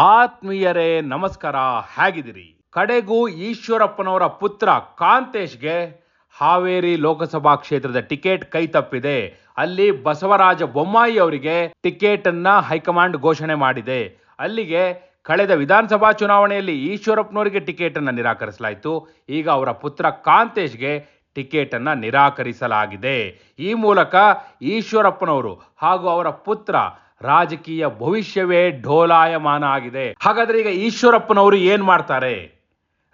ಆತ್ಮೀಯರೇ, ನಮಸ್ಕಾರ. ಹೇಗಿದ್ದೀರಿ? ಕಡೆಗೂ ಈಶ್ವರಪ್ಪನವರ ಪುತ್ರ ಕಾಂತೇಶ್ಗೆ ಹಾವೇರಿ ಲೋಕಸಭಾ ಕ್ಷೇತ್ರದ ಟಿಕೆಟ್ ಕೈ ತಪ್ಪಿದೆ. ಅಲ್ಲಿ ಬಸವರಾಜ ಬೊಮ್ಮಾಯಿ ಅವರಿಗೆ ಟಿಕೆಟ್ ಅನ್ನ ಹೈಕಮಾಂಡ್ ಘೋಷಣೆ ಮಾಡಿದೆ. ಅಲ್ಲಿಗೆ ಕಳೆದ ವಿಧಾನಸಭಾ ಚುನಾವಣೆಯಲ್ಲಿ ಈಶ್ವರಪ್ಪನವರಿಗೆ ಟಿಕೆಟ್ ಅನ್ನ ನಿರಾಕರಿಸಲಾಯಿತು. ಈಗ ಅವರ ಪುತ್ರ ಕಾಂತೇಶ್ಗೆ ಟಿಕೆಟ್ ಅನ್ನ ನಿರಾಕರಿಸಲಾಗಿದೆ. ಈ ಮೂಲಕ ಈಶ್ವರಪ್ಪನವರು ಹಾಗೂ ಅವರ ಪುತ್ರ ರಾಜಕೀಯ ಭವಿಷ್ಯವೇ ಢೋಲಾಯಮಾನ ಆಗಿದೆ. ಹಾಗಾದ್ರೆ ಈಗ ಈಶ್ವರಪ್ಪನವರು ಏನ್ ಮಾಡ್ತಾರೆ?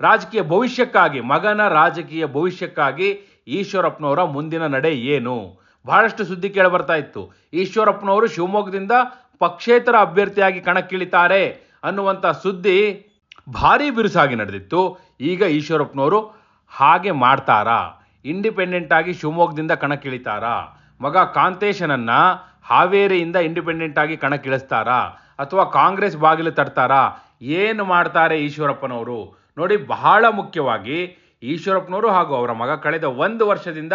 ರಾಜಕೀಯ ಭವಿಷ್ಯಕ್ಕಾಗಿ, ಮಗನ ರಾಜಕೀಯ ಭವಿಷ್ಯಕ್ಕಾಗಿ ಈಶ್ವರಪ್ಪನವರ ಮುಂದಿನ ನಡೆ ಏನು? ಬಹಳಷ್ಟು ಸುದ್ದಿ ಕೇಳಿ ಬರ್ತಾ ಇತ್ತು. ಈಶ್ವರಪ್ಪನವರು ಶಿವಮೊಗ್ಗದಿಂದ ಪಕ್ಷೇತರ ಅಭ್ಯರ್ಥಿಯಾಗಿ ಕಣಕ್ಕಿಳಿತಾರೆ ಅನ್ನುವಂಥ ಸುದ್ದಿ ಭಾರಿ ಬಿರುಸಾಗಿ ನಡೆದಿತ್ತು. ಈಗ ಈಶ್ವರಪ್ಪನವರು ಹಾಗೆ ಮಾಡ್ತಾರಾ? ಇಂಡಿಪೆಂಡೆಂಟ್ ಆಗಿ ಶಿವಮೊಗ್ಗದಿಂದ ಕಣಕ್ಕಿಳಿತಾರಾ? ಮಗ ಕಾಂತೇಶನನ್ನ ಹಾವೇರಿಯಿಂದ ಇಂಡಿಪೆಂಡೆಂಟ್ ಆಗಿ ಕಣಕ್ಕಿಳಿಸ್ತಾರಾ? ಅಥವಾ ಕಾಂಗ್ರೆಸ್ ಬಾಗಿಲು ತರ್ತಾರಾ ಏನು ಮಾಡ್ತಾರೆ ಈಶ್ವರಪ್ಪನವರು? ನೋಡಿ, ಬಹಳ ಮುಖ್ಯವಾಗಿ ಈಶ್ವರಪ್ಪನವರು ಹಾಗೂ ಅವರ ಮಗ ಕಳೆದ ಒಂದು ವರ್ಷದಿಂದ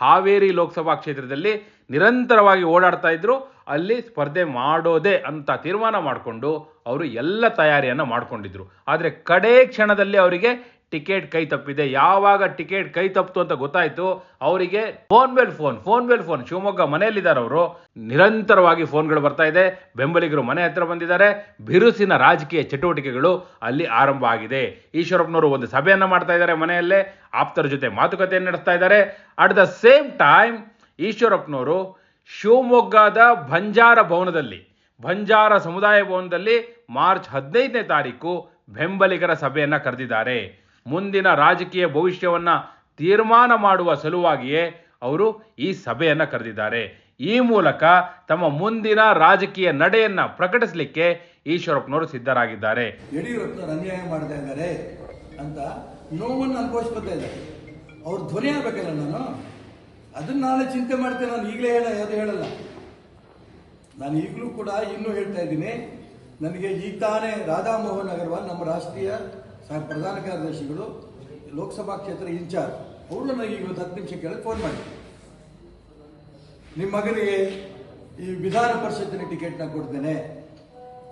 ಹಾವೇರಿ ಲೋಕಸಭಾ ಕ್ಷೇತ್ರದಲ್ಲಿ ನಿರಂತರವಾಗಿ ಓಡಾಡ್ತಾ ಇದ್ರು. ಅಲ್ಲಿ ಸ್ಪರ್ಧೆ ಮಾಡೋದೇ ಅಂತ ತೀರ್ಮಾನ ಮಾಡಿಕೊಂಡು ಅವರು ಎಲ್ಲ ತಯಾರಿಯನ್ನು ಮಾಡಿಕೊಂಡಿದ್ರು. ಆದರೆ ಕಡೇ ಕ್ಷಣದಲ್ಲಿ ಅವರಿಗೆ ಟಿಕೆಟ್ ಕೈ ತಪ್ಪಿದೆ. ಯಾವಾಗ ಟಿಕೆಟ್ ಕೈ ತಪ್ಪಿತು ಅಂತ ಗೊತ್ತಾಯ್ತು, ಅವರಿಗೆ ಫೋನ್ ಮೇಲೆ ಫೋನ್ ಫೋನ್ ಮೇಲೆ ಫೋನ್. ಶಿವಮೊಗ್ಗ ಮನೆಯಲ್ಲಿದ್ದಾರೆ ಅವರು. ನಿರಂತರವಾಗಿ ಫೋನ್ಗಳು ಬರ್ತಾ ಇದೆ. ಬೆಂಬಲಿಗರು ಮನೆ ಹತ್ರ ಬಂದಿದ್ದಾರೆ. ಬಿರುಸಿನ ರಾಜಕೀಯ ಚಟುವಟಿಕೆಗಳು ಅಲ್ಲಿ ಆರಂಭ ಆಗಿದೆ. ಈಶ್ವರಪ್ಪನವರು ಒಂದು ಸಭೆಯನ್ನು ಮಾಡ್ತಾ ಇದ್ದಾರೆ ಮನೆಯಲ್ಲೇ. ಆಪ್ತರ ಜೊತೆ ಮಾತುಕತೆಯನ್ನು ನಡೆಸ್ತಾ ಇದ್ದಾರೆ. ಅಟ್ ದ ಸೇಮ್ ಟೈಮ್ ಈಶ್ವರಪ್ಪನವರು ಶಿವಮೊಗ್ಗದ ಬಂಜಾರ ಭವನದಲ್ಲಿ, ಬಂಜಾರ ಸಮುದಾಯ ಭವನದಲ್ಲಿ ಮಾರ್ಚ್ ಹದಿನೈದನೇ ತಾರೀಕು ಬೆಂಬಲಿಗರ ಸಭೆಯನ್ನು ಕರೆದಿದ್ದಾರೆ. ಮುಂದಿನ ರಾಜಕೀಯ ಭವಿಷ್ಯವನ್ನು ತೀರ್ಮಾನ ಮಾಡುವ ಸಲುವಾಗಿಯೇ ಅವರು ಈ ಸಭೆಯನ್ನು ಕರೆದಿದ್ದಾರೆ. ಈ ಮೂಲಕ ತಮ್ಮ ಮುಂದಿನ ರಾಜಕೀಯ ನಡೆಯನ್ನ ಪ್ರಕಟಿಸಲಿಕ್ಕೆ ಈಶ್ವರಪ್ಪನವರು ಸಿದ್ಧರಾಗಿದ್ದಾರೆ. ಯಡಿಯೂರಪ್ಪನವರು ಅನ್ಯಾಯ ಮಾಡ್ತಾ ಇದ್ದಾರೆ ಅಂತ ನೋವನ್ನು ಅನುಭವಿಸ್ಕೊತಾ ಇದ್ದಾರೆ. ಅವ್ರ ಧ್ವನಿ ಆಗ್ಬೇಕಲ್ಲ ನಾನು? ಅದನ್ನ ನಾಳೆ ಚಿಂತೆ ಮಾಡ್ತೇನೆ, ನಾನು ಈಗಲೇ ಹೇಳ, ಯಾವುದು ಹೇಳಲ್ಲ. ನಾನು ಈಗಲೂ ಕೂಡ ಇನ್ನೂ ಹೇಳ್ತಾ ಇದ್ದೀನಿ, ನನಗೆ ಈಗ ತಾನೇ ರಾಧಾಮೋಹನ್ ಅಗರ್ವಾಲ್ ನಮ್ಮ ರಾಷ್ಟ್ರೀಯ ಪ್ರಧಾನ ಕಾರ್ಯದರ್ಶಿಗಳು, ಲೋಕಸಭಾ ಕ್ಷೇತ್ರ ಇನ್ಚಾರ್ಜ್ ಅವರು ನನಗೆ ಒಂದು ಹತ್ತು ನಿಮಿಷ ಫೋನ್ ಮಾಡಿ. ನಿಮ್ಮ ಮಗನಿಗೆ ಈ ವಿಧಾನ ಪರಿಷತ್ತಿನ ಟಿಕೆಟ್ನ ಕೊಡ್ತೇನೆ.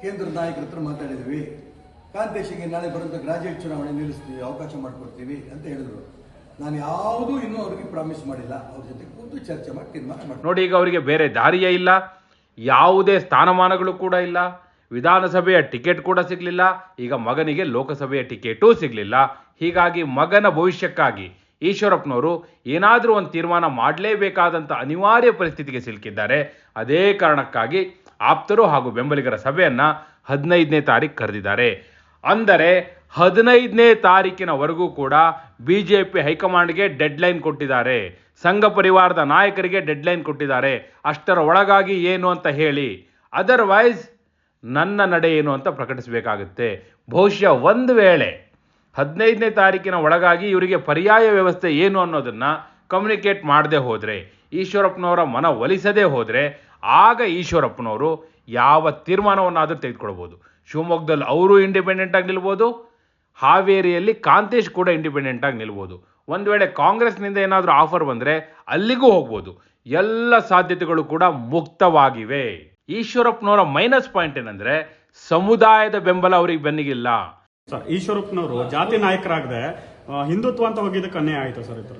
ಕೇಂದ್ರ ನಾಯಕರ ಹತ್ರ ಮಾತಾಡಿದ್ವಿ. ಕಾಂತೇಶಿಗೆ ನಾಳೆ ಬರುವಂಥ ಗ್ರಾಜುಯೇಟ್ ಚುನಾವಣೆ ನಿಲ್ಲಿಸ್ತೀವಿ, ಅವಕಾಶ ಮಾಡಿಕೊಡ್ತೀವಿ ಅಂತ ಹೇಳಿದ್ರು. ನಾನು ಯಾವುದೂ ಇನ್ನೂ ಅವ್ರಿಗೆ ಪ್ರಾಮಿಸ್ ಮಾಡಿಲ್ಲ. ಅವ್ರ ಜೊತೆ ಕೂತು ಚರ್ಚೆ ಮಾಡಿ ತೀರ್ಮಾನ ಮಾಡಿ ನೋಡಿ, ಈಗ ಅವರಿಗೆ ಬೇರೆ ದಾರಿಯೇ ಇಲ್ಲ. ಯಾವುದೇ ಸ್ಥಾನಮಾನಗಳು ಕೂಡ ಇಲ್ಲ. ವಿಧಾನಸಭೆಯ ಟಿಕೆಟ್ ಕೂಡ ಸಿಗಲಿಲ್ಲ, ಈಗ ಮಗನಿಗೆ ಲೋಕಸಭೆಯ ಟಿಕೆಟೂ ಸಿಗಲಿಲ್ಲ. ಹೀಗಾಗಿ ಮಗನ ಭವಿಷ್ಯಕ್ಕಾಗಿ ಈಶ್ವರಪ್ಪನವರು ಏನಾದರೂ ಒಂದು ತೀರ್ಮಾನ ಮಾಡಲೇಬೇಕಾದಂಥ ಅನಿವಾರ್ಯ ಪರಿಸ್ಥಿತಿಗೆ ಸಿಲುಕಿದ್ದಾರೆ. ಅದೇ ಕಾರಣಕ್ಕಾಗಿ ಆಪ್ತರು ಹಾಗೂ ಬೆಂಬಲಿಗರ ಸಭೆಯನ್ನು ಹದಿನೈದನೇ ತಾರೀಕು ಕರೆದಿದ್ದಾರೆ. ಅಂದರೆ ಹದಿನೈದನೇ ತಾರೀಕಿನವರೆಗೂ ಕೂಡ ಬಿ ಜೆ ಪಿ ಹೈಕಮಾಂಡ್ಗೆ ಡೆಡ್ಲೈನ್ ಕೊಟ್ಟಿದ್ದಾರೆ. ಸಂಘ ಪರಿವಾರದ ನಾಯಕರಿಗೆ ಡೆಡ್ಲೈನ್ ಕೊಟ್ಟಿದ್ದಾರೆ. ಅಷ್ಟರ ಒಳಗಾಗಿ ಏನು ಅಂತ ಹೇಳಿ. ಅದರ್ವೈಸ್ ನನ್ನ ನಡೆ ಏನು ಅಂತ ಪ್ರಕಟಿಸಬೇಕಾಗುತ್ತೆ. ಬಹುಶಃ ಒಂದು ವೇಳೆ ಹದಿನೈದನೇ ತಾರೀಕಿನ ಒಳಗಾಗಿ ಇವರಿಗೆ ಪರ್ಯಾಯ ವ್ಯವಸ್ಥೆ ಏನು ಅನ್ನೋದನ್ನು ಕಮ್ಯುನಿಕೇಟ್ ಮಾಡದೆ ಹೋದರೆ, ಈಶ್ವರಪ್ಪನವರ ಮನ ಒಲಿಸದೇ ಹೋದರೆ, ಆಗ ಈಶ್ವರಪ್ಪನವರು ಯಾವ ತೀರ್ಮಾನವನ್ನಾದರೂ ತೆಗೆದುಕೊಳ್ಬೋದು. ಶಿವಮೊಗ್ಗದಲ್ಲಿ ಅವರು ಇಂಡಿಪೆಂಡೆಂಟಾಗಿ ನಿಲ್ಬೋದು, ಹಾವೇರಿಯಲ್ಲಿ ಕಾಂತೇಶ್ ಕೂಡ ಇಂಡಿಪೆಂಡೆಂಟಾಗಿ ನಿಲ್ಬೋದು. ಒಂದು ವೇಳೆ ಕಾಂಗ್ರೆಸ್ನಿಂದ ಏನಾದರೂ ಆಫರ್ ಬಂದರೆ ಅಲ್ಲಿಗೂ ಹೋಗ್ಬೋದು. ಎಲ್ಲ ಸಾಧ್ಯತೆಗಳು ಕೂಡ ಮುಕ್ತವಾಗಿವೆ. ಈಶ್ವರಪ್ಪನವರ ಮೈನಸ್ ಪಾಯಿಂಟ್ ಏನಂದ್ರೆ ಸಮುದಾಯದ ಬೆಂಬಲ ಅವರಿಗೆ ಬೆನ್ನಿಗಿಲ್ಲ. ಸರ್ ಈಶ್ವರಪ್ಪನವರು ಜಾತಿ ನಾಯಕರಾಗದೆ ಹಿಂದುತ್ವ ಅಂತ ಹೋಗಿದ್ದಕ್ಕೆ ಅನ್ಯಾಯ ಆಯ್ತು ಸರ್ ಇದ್ರ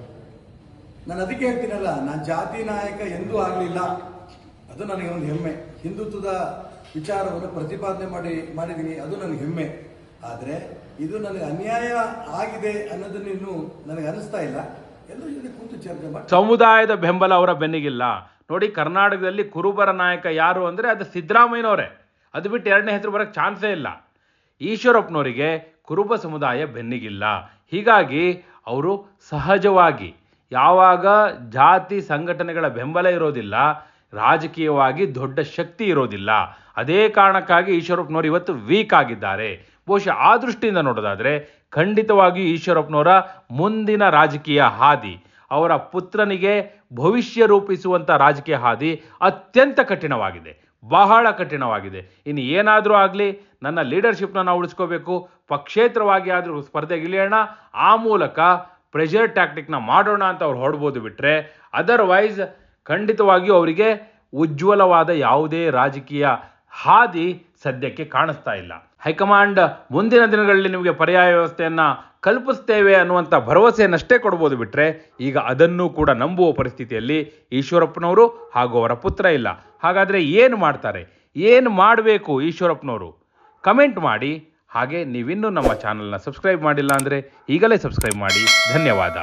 ನಾನು ಅದಕ್ಕೆ ಹೇಳ್ತೀನಲ್ಲ ನಾನು ಜಾತಿ ನಾಯಕ ಎಂದೂ ಆಗಲಿಲ್ಲ. ಅದು ನನಗೆ ಒಂದು ಹೆಮ್ಮೆ. ಹಿಂದುತ್ವದ ವಿಚಾರವನ್ನು ಪ್ರತಿಪಾದನೆ ಮಾಡಿ ಮಾಡಿದ್ದೀನಿ ಅದು ನನಗೆ ಹೆಮ್ಮೆ. ಆದರೆ ಇದು ನನಗೆ ಅನ್ಯಾಯ ಆಗಿದೆ ಅನ್ನೋದನ್ನು ಇನ್ನೂ ನನಗೆ ಅನಿಸ್ತಾ ಇಲ್ಲ. ಎಲ್ಲರೂ ಜೊತೆ ಕೂತು ಚರ್ಚೆ ಮಾಡಿ. ಸಮುದಾಯದ ಬೆಂಬಲ ಅವರ ಬೆನ್ನಿಗಿಲ್ಲ. ನೋಡಿ ಕರ್ನಾಟಕದಲ್ಲಿ ಕುರುಬರ ನಾಯಕ ಯಾರು ಅಂದರೆ ಅದು ಸಿದ್ದರಾಮಯ್ಯನವರೇ. ಅದು ಬಿಟ್ಟು ಎರಡನೇ ಹೆಸರು ಬರೋಕ್ಕೆ ಚಾನ್ಸೇ ಇಲ್ಲ. ಈಶ್ವರಪ್ಪನವರಿಗೆ ಕುರುಬ ಸಮುದಾಯ ಬೆನ್ನಿಗಿಲ್ಲ. ಹೀಗಾಗಿ ಅವರು ಸಹಜವಾಗಿ ಯಾವಾಗ ಜಾತಿ ಸಂಘಟನೆಗಳ ಬೆಂಬಲ ಇರೋದಿಲ್ಲ, ರಾಜಕೀಯವಾಗಿ ದೊಡ್ಡ ಶಕ್ತಿ ಇರೋದಿಲ್ಲ. ಅದೇ ಕಾರಣಕ್ಕಾಗಿ ಈಶ್ವರಪ್ಪನವರು ಇವತ್ತು ವೀಕ್ ಆಗಿದ್ದಾರೆ. ಬಹುಶಃ ಆ ದೃಷ್ಟಿಯಿಂದ ನೋಡೋದಾದರೆ ಖಂಡಿತವಾಗಿಯೂ ಈಶ್ವರಪ್ಪನವರ ಮುಂದಿನ ರಾಜಕೀಯ ಹಾದಿ, ಅವರ ಪುತ್ರನಿಗೆ ಭವಿಷ್ಯ ರೂಪಿಸುವಂಥ ರಾಜಕೀಯ ಹಾದಿ ಅತ್ಯಂತ ಕಠಿಣವಾಗಿದೆ, ಬಹಳ ಕಠಿಣವಾಗಿದೆ. ಇನ್ನು ಏನಾದರೂ ಆಗಲಿ, ನನ್ನ ಲೀಡರ್ಶಿಪ್ನ ನಾವು ಉಳಿಸ್ಕೋಬೇಕು, ಪಕ್ಷೇತರವಾಗಿ ಆದರೂ ಸ್ಪರ್ಧೆಗಿಳಿಯೋಣ ಆ ಮೂಲಕ ಪ್ರೆಷರ್ ಟ್ಯಾಕ್ಟಿಕ್ನ ಮಾಡೋಣ ಅಂತ ಅವ್ರು ಹೊಡ್ಬೋದು ಬಿಟ್ಟರೆ ಅದರ್ವೈಸ್ ಖಂಡಿತವಾಗಿಯೂ ಅವರಿಗೆ ಉಜ್ವಲವಾದ ಯಾವುದೇ ರಾಜಕೀಯ ಹಾದಿ ಸದ್ಯಕ್ಕೆ ಕಾಣಿಸ್ತಾ ಇಲ್ಲ. ಹೈಕಮಾಂಡ್ ಮುಂದಿನ ದಿನಗಳಲ್ಲಿ ನಿಮಗೆ ಪರ್ಯಾಯ ವ್ಯವಸ್ಥೆಯನ್ನು ಕಲ್ಪಿಸ್ತೇವೆ ಅನ್ನುವಂಥ ಭರವಸೆಯನ್ನಷ್ಟೇ ಕೊಡ್ಬೋದು ಬಿಟ್ಟರೆ ಈಗ ಅದನ್ನು ಕೂಡ ನಂಬುವ ಪರಿಸ್ಥಿತಿಯಲ್ಲಿ ಈಶ್ವರಪ್ಪನವರು ಹಾಗೂ ಅವರ ಪುತ್ರ ಇಲ್ಲ. ಹಾಗಾದರೆ ಏನು ಮಾಡ್ತಾರೆ? ಏನು ಮಾಡಬೇಕು ಈಶ್ವರಪ್ಪನವರು? ಕಮೆಂಟ್ ಮಾಡಿ. ಹಾಗೆ ನೀವಿನ್ನೂ ನಮ್ಮ ಚಾನಲ್ನ ಸಬ್ಸ್ಕ್ರೈಬ್ ಮಾಡಿಲ್ಲ ಅಂದರೆ ಈಗಲೇ ಸಬ್ಸ್ಕ್ರೈಬ್ ಮಾಡಿ. ಧನ್ಯವಾದ.